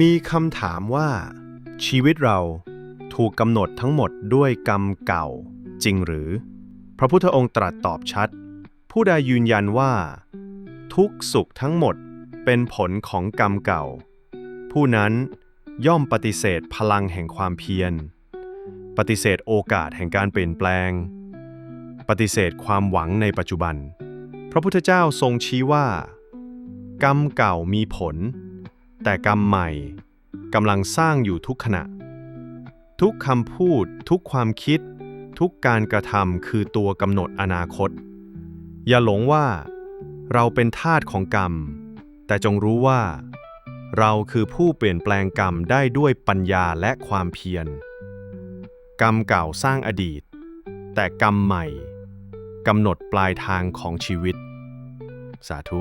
มีคำถามว่า ชีวิตเราถูกกำหนดทั้งหมดด้วยกรรมเก่าจริงหรือ พระพุทธองค์ตรัสตอบชัด ผู้ใดยืนยันว่า ทุกสุขทั้งหมดเป็นผลของกรรมเก่า ผู้นั้นย่อมปฏิเสธพลังแห่งความเพียร ปฏิเสธโอกาสแห่งการเปลี่ยนแปลง ปฏิเสธความหวังในปัจจุบัน พระพุทธเจ้าทรงชี้ว่า กรรมเก่ามีผล แต่กรรมใหม่กำลังสร้างอยู่ทุกขณะ ทุกคำพูด ทุกความคิด ทุกการกระทำคือตัวกำหนดอนาคต อย่าหลงว่า เราเป็นทาสของกรรม แต่จงรู้ว่า เราคือผู้เปลี่ยนแปลงกรรมได้ด้วยปัญญาและความเพียร กรรมเก่าสร้างอดีต แต่กรรมใหม่กำหนดปลายทางของชีวิต สาธุ